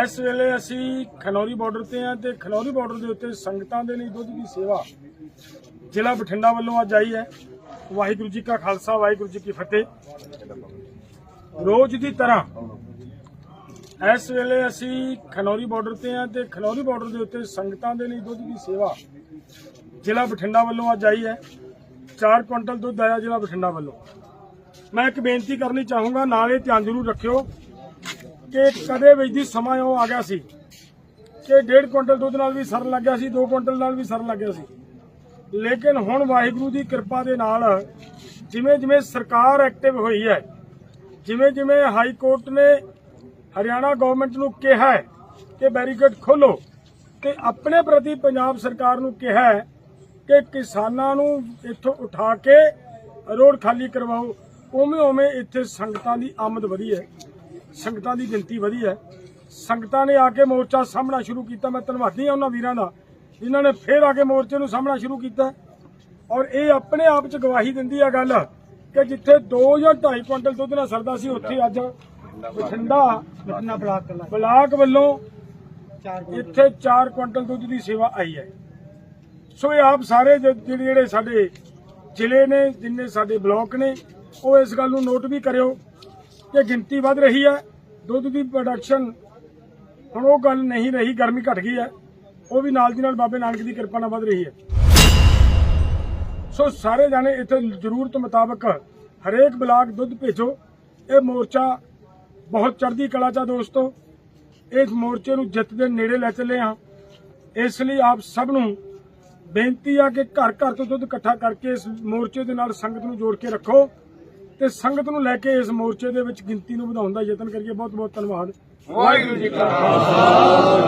ਇਸ ਵੇਲੇ ਅਸੀਂ ਖਨੌਰੀ ਬਾਰਡਰ ਤੇ ਆ ਤੇ ਖਨੌਰੀ ਬਾਰਡਰ ਦੇ ਉੱਤੇ ਸੰਗਤਾਂ ਦੇ ਲਈ ਦੁੱਧ ਦੀ ਸੇਵਾ ਜ਼ਿਲ੍ਹਾ ਬਠਿੰਡਾ ਵੱਲੋਂ ਅੱਜ ਆਈ ਹੈ। ਵਾਹਿਗੁਰੂ ਜੀ ਕਾ ਖਾਲਸਾ, ਵਾਹਿਗੁਰੂ ਜੀ ਕੀ ਫਤਿਹ। ਰੋਜ਼ ਦੀ ਤਰ੍ਹਾਂ ਇਸ ਵੇਲੇ ਅਸੀਂ ਖਨੌਰੀ ਬਾਰਡਰ ਤੇ ਆ ਤੇ ਖਨੌਰੀ ਬਾਰਡਰ ਦੇ ਉੱਤੇ ਸੰਗਤਾਂ ਦੇ ਲਈ ਦੁੱਧ ਦੀ ਸੇਵਾ ਜ਼ਿਲ੍ਹਾ ਬਠਿੰਡਾ ਵੱਲੋਂ ਅੱਜ ਆਈ ਹੈ। 4 ਕੁਇੰਟਲ ਦੁੱਧ ਆਇਆ ਜ਼ਿਲ੍ਹਾ ਬਠਿੰਡਾ ਵੱਲੋਂ। ਮੈਂ ਇੱਕ ਬੇਨਤੀ ਕਰਨੀ ਚਾਹੂੰਗਾ, ਨਾਲ ਇਹ ਧਿਆਨ ਜ਼ਰੂਰ ਰੱਖਿਓ ਕਿ ਕਦੇ ਵਿੱਚ ਦੀ ਸਮਾਂ ਉਹ ਆ ਗਿਆ ਸੀ ਕਿ ਡੇਢ ਕੁਇੰਟਲ ਦੁੱਧ ਨਾਲ ਵੀ ਸਰਨ ਲੱਗਿਆ ਸੀ 2 ਕੁਇੰਟਲ ਨਾਲ ਵੀ ਸਰਨ ਲੱਗਿਆ ਸੀ। ਲੇਕਿਨ ਹੁਣ ਵਾਹਿਗੁਰੂ ਦੀ ਕਿਰਪਾ ਦੇ ਨਾਲ ਜਿਵੇਂ ਜਿਵੇਂ ਸਰਕਾਰ ਐਕਟਿਵ ਹੋਈ ਹੈ, ਜਿਵੇਂ ਜਿਵੇਂ ਹਾਈ ਕੋਰਟ ਨੇ ਹਰਿਆਣਾ ਗਵਰਨਮੈਂਟ ਨੂੰ ਕਿਹਾ ਕਿ ਬੈਰੀਕੇਡ ਖੋਲੋ ਤੇ ਆਪਣੇ ਪ੍ਰਤੀ ਪੰਜਾਬ ਸਰਕਾਰ ਨੂੰ ਕਿਹਾ ਕਿ ਕਿਸਾਨਾਂ ਨੂੰ ਇੱਥੋਂ ਉਠਾ ਕੇ ਰੋਡ ਖਾਲੀ ਕਰਵਾਓ, ਉਵੇਂ ਉਵੇਂ ਇੱਥੇ ਸੰਗਤਾਂ ਦੀ ਆਮਦ ਵਧੀ ਹੈ। ਸੰਗਤਾਂ ਦੀ ਗਿਣਤੀ ਵਧੀ ਹੈ। ਸੰਗਤਾਂ ਨੇ ਆ ਕੇ ਮੋਰਚਾ ਸਾਹਮਣਾ ਸ਼ੁਰੂ ਕੀਤਾ। ਮੈਂ ਧੰਨਵਾਦੀ ਹਾਂ ਉਹਨਾਂ ਵੀਰਾਂ ਦਾ ਜਿਨ੍ਹਾਂ ਨੇ ਫੇਰ ਆ ਕੇ ਮੋਰਚੇ ਨੂੰ ਸਾਹਮਣਾ ਸ਼ੁਰੂ ਕੀਤਾ। ਔਰ ਇਹ ਆਪਣੇ ਆਪ ਚ ਗਵਾਹੀ ਦਿੰਦੀ ਆ ਗੱਲ ਕਿ ਜਿੱਥੇ 2 ਜਾਂ 2.5 ਕੁਇੰਟਲ ਦੁੱਧ ਨਾਲ ਸਰਦਾ ਸੀ ਉੱਥੇ ਅੱਜ ਬਠਿੰਡਾ ਬਟਨਾ ਬਲਾਕ ਬਲਾਕ ਵੱਲੋਂ ਇੱਥੇ 4 ਕੁਇੰਟਲ ਦੁੱਧ ਦੀ ਸੇਵਾ ਆਈ ਹੈ। ਸੋ ਇਹ ਆਪ ਸਾਰੇ ਜਿਹੜੇ ਸਾਡੇ ਜ਼ਿਲ੍ਹੇ ਨੇ ਜਿੰਨੇ ਸਾਡੇ ਬਲਾਕ ਨੇ ਉਹ ਇਸ ਗੱਲ ਨੂੰ ਨੋਟ ਵੀ ਕਰਿਓ। ਕਿ ਗਿਣਤੀ ਵੱਧ ਰਹੀ ਹੈ। ਦੁੱਧ ਦੀ ਪ੍ਰੋਡਕਸ਼ਨ ਹੁਣ ਉਹ ਗੱਲ ਨਹੀਂ ਰਹੀ, ਗਰਮੀ ਘਟ ਗਈ ਹੈ। ਉਹ ਵੀ ਨਾਲ ਦੀ ਨਾਲ ਬਾਬੇ ਨਾਨਕ ਦੀ ਕਿਰਪਾ ਨਾਲ ਵੱਧ ਰਹੀ ਹੈ। ਸੋ ਸਾਰੇ ਜਾਣੇ ਇੱਥੇ ਜ਼ਰੂਰਤ ਮੁਤਾਬਕ ਹਰੇਕ ਬਲਾਕ ਦੁੱਧ ਭੇਜੋ। ਇਹ ਮੋਰਚਾ ਬਹੁਤ ਚੜ੍ਹਦੀ ਕਲਾ ਚ ਆ ਦੋਸਤੋ। ਇਸ ਮੋਰਚੇ ਨੂੰ ਜਿੱਤ ਦੇ ਨੇੜੇ ਲੈ ਚੱਲੇ ਹਾਂ। ਇਸ ਲਈ ਆਪ ਸਭ ਨੂੰ ਬੇਨਤੀ ਆ ਕਿ ਘਰ ਘਰ ਤੋਂ ਦੁੱਧ ਇਕੱਠਾ ਕਰਕੇ ਇਸ ਮੋਰਚੇ ਦੇ ਨਾਲ ਸੰਗਤ ਨੂੰ ਜੋੜ ਕੇ ਰੱਖੋ। ਤੇ ਸੰਗਤ ਨੂੰ ਲੈ ਕੇ ਇਸ ਮੋਰਚੇ ਦੇ ਵਿੱਚ ਗਿਣਤੀ ਨੂੰ ਵਧਾਉਣ ਦਾ ਯਤਨ ਕਰੀਏ। ਬਹੁਤ ਬਹੁਤ ਧੰਨਵਾਦ। ਵਾਹਿਗੁਰੂ ਜੀ ਕਾ ਖਾਲਸਾ।